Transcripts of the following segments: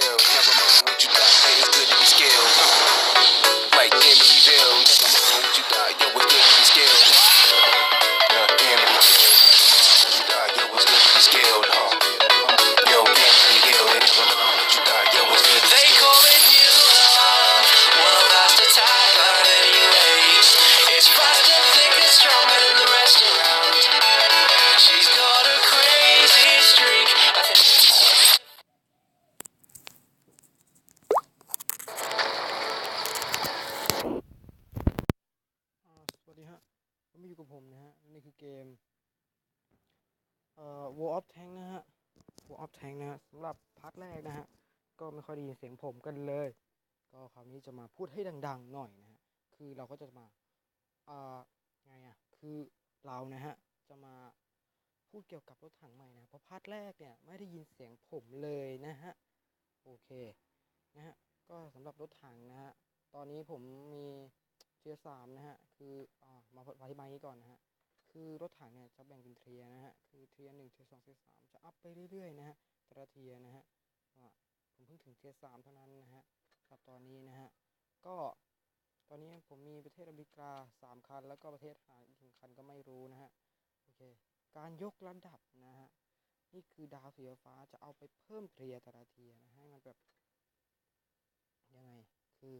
chill. เอ่อ War of Tank นะฮะ War of Tank นะฮะสำหรับพาร์ทแรกนะฮะ ก็ไม่ค่อยได้ยินเสียงผมกันเลย ก็คราวนี้จะมาพูดให้ดัง ๆ หน่อยนะฮะ คือเราก็จะมาอ่อไงอะ คือเรานะฮะ จะมาพูดเกี่ยวกับรถถังใหม่นะ เพราะพาร์ทแรกเนี่ยไม่ได้ยินเสียงผมเลยนะฮะ โอเค นะฮะ ก็สำหรับรถถังนะฮะ ตอนนี้ผมมีเทียสามนะฮะ คืออ่ามาอธิบายนี้ก่อนนะฮะ คือรถถังเนี่ยจะแบ่งเป็นเทียนะฮะ คือเทียหนึ่งเทียสองเทียสามจะอัพไปเรื่อยๆนะฮะ แต่ละเทียนะฮะผมเพิ่งถึงเทียสามเท่านั้นนะฮะกับตอนนี้นะฮะ ก็ตอนนี้ผมมีประเทศอเมริกาสามคัน แล้วก็ประเทศหาอีกหนึ่งคันก็ไม่รู้นะฮะ โอเค การยกระดับนะฮะ นี่คือดาวสีฟ้าจะเอาไปเพิ่มเทียแต่ละเทียนะให้มันแบบยังไง คือ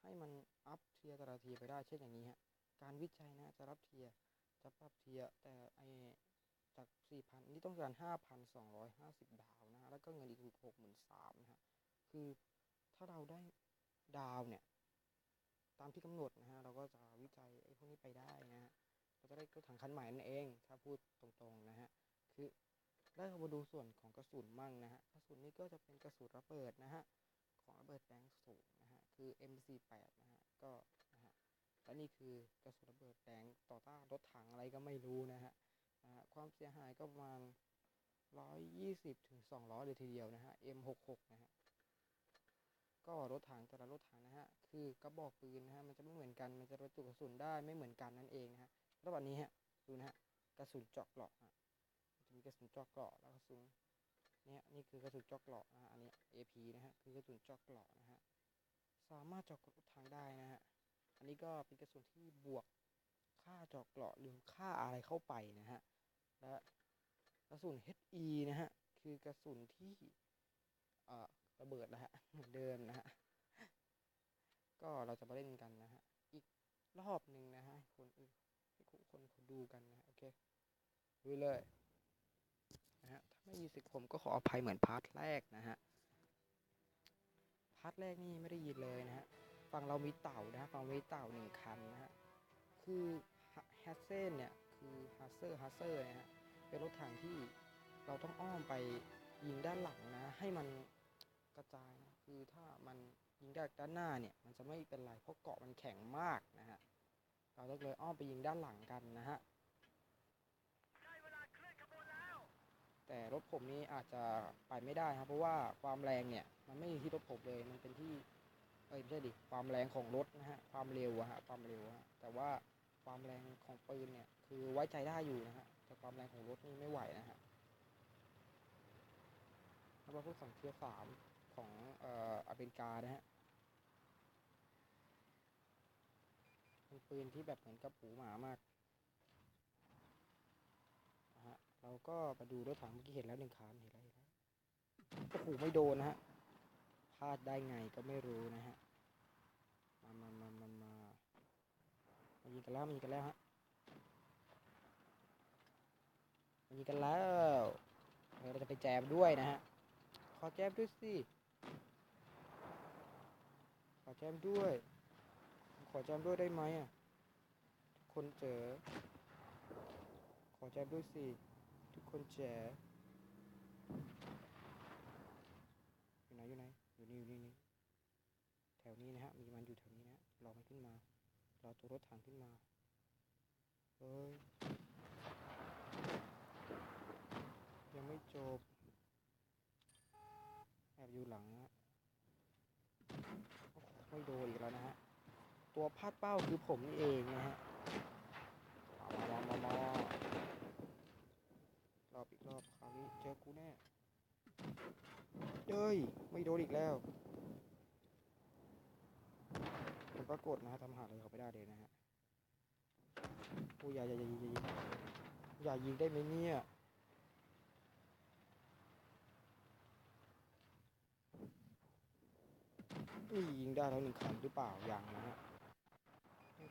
ให้มันอัพเทียแต่ละเทียไปได้เช่นอย่างนี้ฮะ การวิจัยนะจะรับเทีย จะปรับเทียแต่ไอจาก 4,000 นี่ต้องการ 5,250 ดาวนะฮะ แล้วก็เงินอีก63,000นะฮะ คือถ้าเราได้ดาวเนี่ย ตามที่กำหนดนะฮะ เราก็จะวิจัยไอ้พวกนี้ไปได้นะฮะ เราจะได้รถถังคันใหม่นั่นเอง ถ้าพูดตรงๆนะฮะ คือได้เรามาดูส่วนของกระสุนมั่งนะฮะ กระสุนนี่ก็จะเป็นกระสุนระเบิดนะฮะ ของระเบิดแบงค์สูงนะฮะ คือ M48 นะฮะ ก็นะฮะ และนี่คือกระสุนระเบิดแบงต่อต้านรถถังอะไรก็ไม่รู้นะฮะความเสียหายก็ประมาณ 120ถึง200เลยทีเดียวนะฮะ M66 นะฮะก็รถถังแต่ละรถถังนะฮะคือกระบอกปืนนะฮะมันจะไม่เหมือนกันมันจะบรรจุกระสุนได้ไม่เหมือนกันนั่นเองนะฮะระหว่างนี้ฮะดูนะฮะกระสุนเจาะเกราะฮะจะมีกระสุนเจาะเกราะแล้วกระสุนเนี่ยนี่คือกระสุนเจาะเกราะนะฮะอันนี้ AP นะฮะคือกระสุนเจาะเกราะนะฮะสามารถเจาะรถถังได้นะฮะ นนี้ก็เป็นกระสุนที่บวกค่าจาะเกราะหรือค่าอะไรเข้าไปนะฮะ และกระสุน HE นะฮะ คือกระสุนที่ระเบิดนะฮะเหมือนเดิมนะฮะ ก็เราจะมาเล่นกันนะฮะ อีกรอบหนึ่งนะฮะคนอื่นให้คนคนเขาดูกันนะะโอเคดูเลยนะฮะถ้าไม่มีเสิผมก็ขออภัยเหมือนพาร์ทแรกนะฮะ พาร์ทแรกนี่ไม่ได้ยินเลยนะฮะ ฝั่งเรามีเต่านะฮะฝั่งเรามีเต่าหนึ่งคันนะฮะคือฮัสเซนเนี่ยคือฮัสเซอร์ฮัสเซอร์นะฮะเป็นรถถังที่เราต้องอ้อมไปยิงด้านหลังนะ ให้มันกระจายนะคือถ้ามันยิงจากด้านหน้าเนี่ยมันจะไม่เป็นไรเพราะเกาะมันแข็งมากนะฮะเราต้องเลยอ้อมไปยิงด้านหลังกันนะฮะแต่รถผมนี่อาจจะไปไม่ได้ครับเพราะว่าความแรงเนี่ยมันไม่อยู่ที่รถผมเลยมันเป็นที่ อ้ยไม่ใช่ดิความแรงของรถนะฮะความเร็วอะฮะความเร็วอะฮะแต่ว่าความแรงของปืนเนี่ยคือไว้ใจได้อยู่นะฮะแต่ความแรงของรถนี่ไม่ไหวนะฮะแล้วมาพูดฝั่งเทียร์สามของเอ่ออเมริกานะฮะเป็นปืนที่แบบเหมือนกับหูหมามากนะฮะเราก็มาดูรถถังเมื่อกี้เห็นแล้วหนึ่งคันเห็นแล้วเห็นแล้วโอ้โหไม่โดนนะฮะพลาดได้ไงก็ไม่รู้นะฮะ มามามามามามายิงกันแล้วมายิงกันแล้วฮะมายิงกันแล้วเราจะไปแจมด้วยนะฮะ ขอแจมด้วยสิ ขอแจมด้วย ขอแจมด้วยได้ไหมอะ ทุกคนเจอ ขอแจมด้วยสิ ทุกคนเจออยู่ไหนอยู่ไหนอยู่นี่อยู่นี่นี่แถวนี้นะฮะ มีมันอยู่ รอมันขึ้นมารอตัวรถถังขึ้นมาเฮ้ยยังไม่จบ แอบอยู่หลังฮะไม่โดนอีกแล้วนะฮะ ตัวพาดเป้าคือผมนี่เองนะฮะมามามารอบอีกรอบคราวนี้เจอกูแน่เจออ้ย ไม่โดนอีกแล้ว ผมก็กดนะฮะทำหาอะไรเขาไม่ได้เลยนะฮะโอ้ยอย่าอย่าอย่าอย่ายิงอย่ายิงได้ไหมเนี่ยนี่ยิงได้แล้วหนึ่งคันหรือเปล่ายังนะฮะ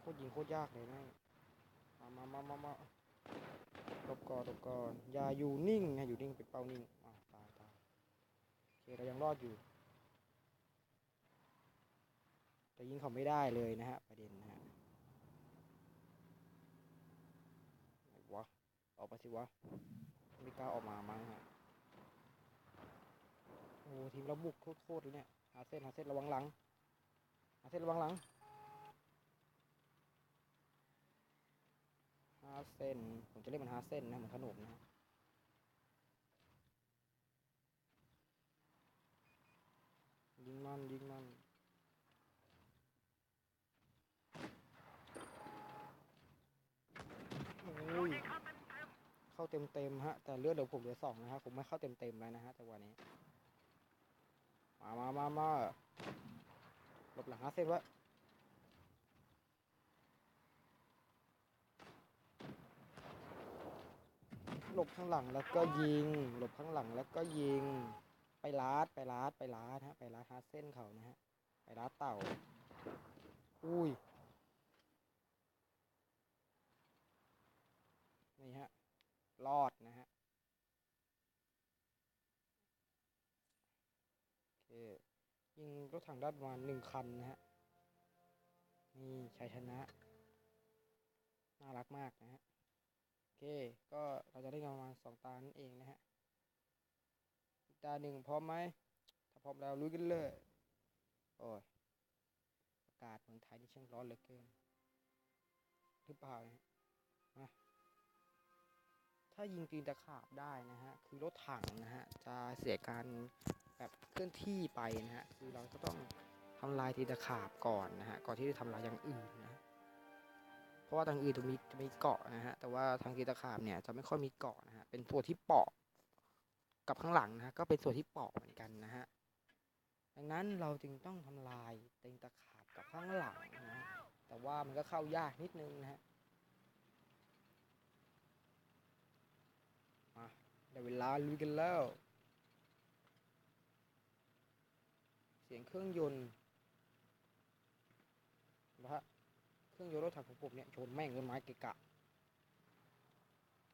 โคตรยิงโคตรยากเลยนะมามามามามาหลบก่อนหลบก่อนอย่าอยู่นิ่งนะอยู่นิ่งเป็นเป้านิ่งอ้าวตายตายโอเคเรายังรอดอยู่ แต่ ยิงเขาไม่ได้เลยนะฮะประเด็นนะฮะวะออกไปสิวะ ไม่กล้าออกมามั้งฮะโอ้ทีมเราบุกโคตรเลยเนี่ยหาเส้นหาเส้นระวังหลังหาเส้นระวังหลังหาเส้นผมจะเรียกมันหาเส้นนะเหมือนขนมนะฮะยิงมันยิงมัน โอ้ย เข้าเต็มเต็มฮะ แต่เลือดเดี๋ยวผมเหลือสองนะฮะผมไม่เข้าเต็มเต็มแล้วนะฮะจังหวะนี้ มามามามาหลบหลังฮาเส้นวะหลบข้างหลังแล้วก็ยิง หลบข้างหลังแล้วก็ยิง ไปลาดไปลาดไปลาดฮะ ไปลาดฮาเส้นเขานะฮะ ไปลาดเต่า อุ้ย นี่ฮะ รอดนะฮะโอเคยิงรถถังได้ประมาณหนึ่งคันนะฮะนี่ชัยชนะ น่ารักมากนะฮะโอเค ก็เราจะได้ประมาณสองตานั่นเองนะฮะอีกตาหนึ่งพร้อมไหมถ้าพร้อมแล้วลุยกันเลยโอ้ยอากาศเมืองไทยนี่ช่างร้อนเหลือเกินหรือเปล่าเนี่ยมา ถ้ายิงตีนตะขาบได้นะฮะคือรถถังนะฮะจะเสียการแบบเคลื่อนที่ไปนะฮะคือเราก็ต้องทำลายตีนตะขาบก่อนนะฮะก่อนที่จะทำลายอย่างอื่นนะเพราะว่าทางอื่นจะมีจะมีเกาะนะฮะแต่ว่าทางตีนตะขาบเนี่ยจะไม่ค่อยมีเกาะนะฮะเป็นตัวที่เปาะกับข้างหลังนะฮะก็เป็นส่วนที่เปาะเหมือนกันนะฮะดังนั้นเราจึงต้องทำลายตีนตะขาบกับข้างหลังนะฮะแต่ว่ามันก็เข้ายากนิดนึงนะฮะ ได้เวลาลุยกันแล้ว เสียงเครื่องยนต์นะฮะเครื่องยนต์รถถังของผมเนี่ยชนแม่งต้นไม้เกะกะ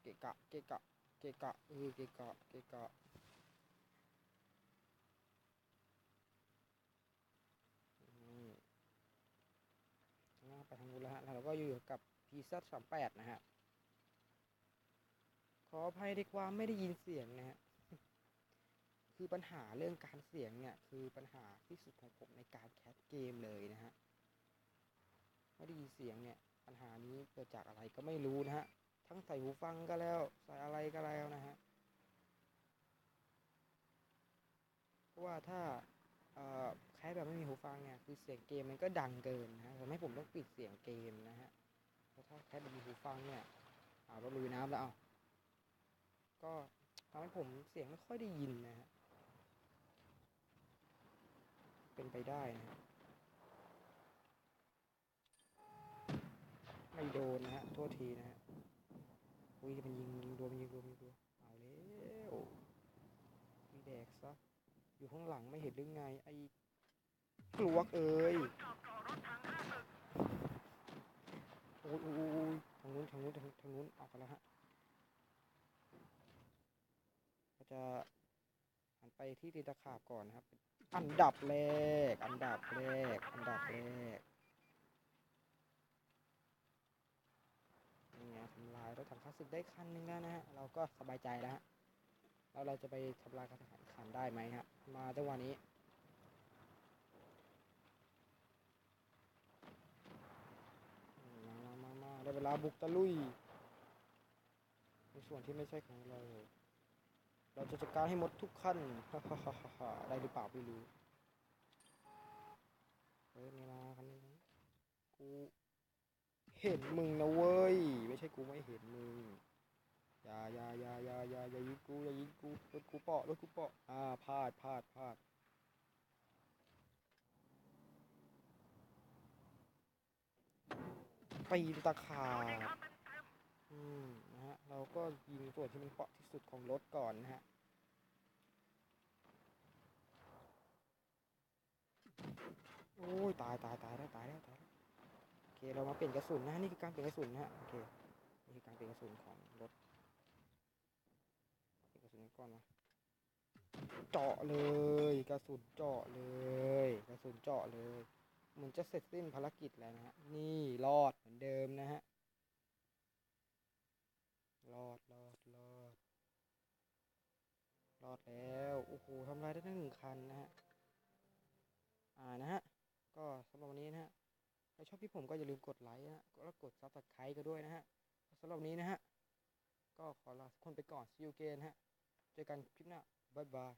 เกะกะ เกะกะ เกะกะเออเกะกะ เกะกะนี่นะไปทางนู้นแล้วฮะ แล้วเราก็อยู่กับ PZ 3 8นะฮะ ขออภัยในความไม่ได้ยินเสียงนะฮะคือปัญหาเรื่องการเสียงเนี่ย คือปัญหาที่สุดของผมในการแคสเกมเลยนะฮะไม่ได้ยินเสียงเนี่ย ปัญหานี้เกิดจากอะไรก็ไม่รู้นะฮะทั้งใส่หูฟังก็แล้วใส่อะไรก็แล้วนะฮะเพราะว่าถ้าแคสแบบไม่มีหูฟังเนี่ยคือเสียงเกมมันก็ดังเกินนะฮะทำให้ผมต้องปิดเสียงเกมนะฮะเพราะถ้าแคสแบบมีหูฟังเนี่ยเอาเราลุยน้ำแล้วเอา ก็ทำให้ผมเสียงไม่ค่อยได้ยินนะฮะ เป็นไปได้นะฮะไม่โดนนะฮะ โทษทีนะฮะ อุ้ยมันยิงยิงรวมันยิงรวมันยิงรัวเอาแล้วมีแดกซะ อยู่ข้างหลังไม่เห็นหรือไง ไอ้กลวกเอ้ยโอ้ยโอ้ยทางนู้นทางนู้นทางนู้นออกกันแล้วฮะ ก็ จะหันไปที่ตีตะขาบก่อนนะครับ อันดับแรก อันดับแรก อันดับแรกนี่ไงทำลายรถถังคลาสสิกได้คันหนึงแล้วนะฮะ เราก็สบายใจแล้วฮะแล้วเราจะไปทำลายกระถางขันได้ไหมฮะ มาจังหวะนี้มามามาได้เวลาบุกตะลุยในส่วนที่ไม่ใช่ของเรา เราจะจัดการให้หมดทุกขั้นฮ่าฮ่าฮ่าได้หรือเปล่าไม่รู้เฮ้ยมีมาคันนี้กูเห็นมึงนะเว้ย ไม่ใช่กูไม่เห็นมึงอย่าอย่าอย่าอย่าอย่าอย่าอย่ายิงกูอย่ายิงกูรถกูเปาะรถกูเปาะอ่าพลาดพลาดพลาดปีนตะขาบอืม เราก็ยิงส่วนที่มันเปาะที่สุดของรถก่อนนะฮะโอ้ยตายตายตายแล้วตายแล้วตายแล้วโอเคเรามาเปลี่ยนกระสุนนะฮะนี่คือการเปลี่ยนกระสุนนะฮะโอเคนี่คือการเปลี่ยนกระสุนของรถเปลี่ยนกระสุนกันก่อนนะเจาะเลยกระสุนเจาะเลยกระสุนเจาะเลยเหมือนจะเสร็จสิ้นภารกิจแล้วนะฮะนี่รอดเหมือนเดิมนะฮะรอดรอดรอดร อดแล้ว โอ้โหทำลายได้ทั้งหนึ่งคันนะฮะ อ่านะฮะ ก็สำหรับวันนี้นะฮะ ใครชอบพี่ผมก็อย่าลืมกดไลค์นะฮะแล้วกดซับสไครต์ก็ด้วยนะฮะสำหรับวันนี้นะฮะ ก็ขอลาทุกคนไปก่อน see you again ฮะ เจอกันคลิปหน้า บ๊ายบาย